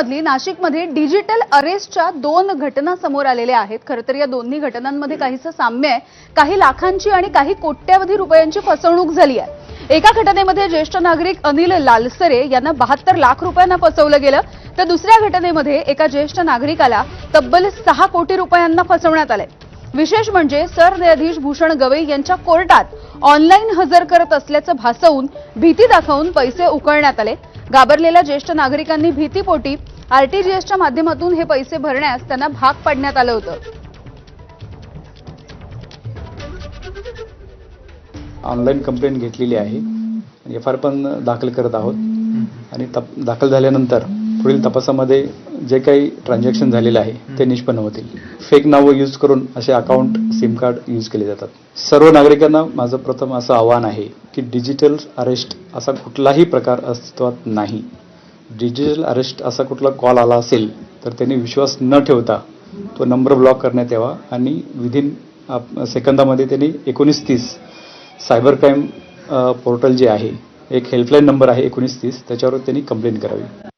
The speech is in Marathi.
मधली नाशिकमध्ये डिजिटल अरेस्टच्या दोन घटना समोर आलेल्या आहेत. खरं तर या दोन्ही घटनांमध्ये काहीसं साम्य आहे. काही लाखांची आणि काही कोट्यावधी रुपयांची फसवणूक झाली आहे. एका घटनेमध्ये ज्येष्ठ नागरिक अनिल लालसरे यांना बहात्तर लाख रुपयांना फसवलं गेलं. तर दुसऱ्या घटनेमध्ये एका ज्येष्ठ नागरिकाला तब्बल सहा कोटी रुपयांना फसवण्यात आलंय. विशेष म्हणजे सरन्यायाधीश भूषण गवई यांच्या कोर्टात ऑनलाईन हजर करत असल्याचं भासवून भीती दाखवून पैसे उकळण्यात आले. घाबरलेल्या ज्येष्ठ नागरिकांनी भीतीपोटी आरटीजीएसच्या माध्यमातून हे पैसे भरण्यास त्यांना भाग पाडण्यात आलं होतं. ऑनलाईन कंप्लेंट घेतलेली आहे. म्हणजे एफ आर पण दाखल करत आहोत. आणि तप दाखल झाल्यानंतर पुढील तपासामध्ये जे काही ट्रान्झॅक्शन झालेलं आहे ते निष्पन्न होतील. फेक नावं यूज करून असे अकाउंट सिम कार्ड यूज केले जातात. सर्व नागरिकांना माझं प्रथम असं आव्हान आहे की डिजिटल अरेस्ट असा कुठलाही प्रकार अस्तित्वात नाही. डिजिटल अरेस्ट असा कुठला कॉल आला असेल तर त्यांनी विश्वास न ठेवता तो नंबर ब्लॉक करण्यात यावा आणि विदिन सेकंदामध्ये त्यांनी एकोणीस तीस सायबर क्राईम पोर्टल जे आहे एक हेल्पलाईन नंबर आहे एकोणीस तीस त्याच्यावर त्यांनी कंप्लेंट करावी.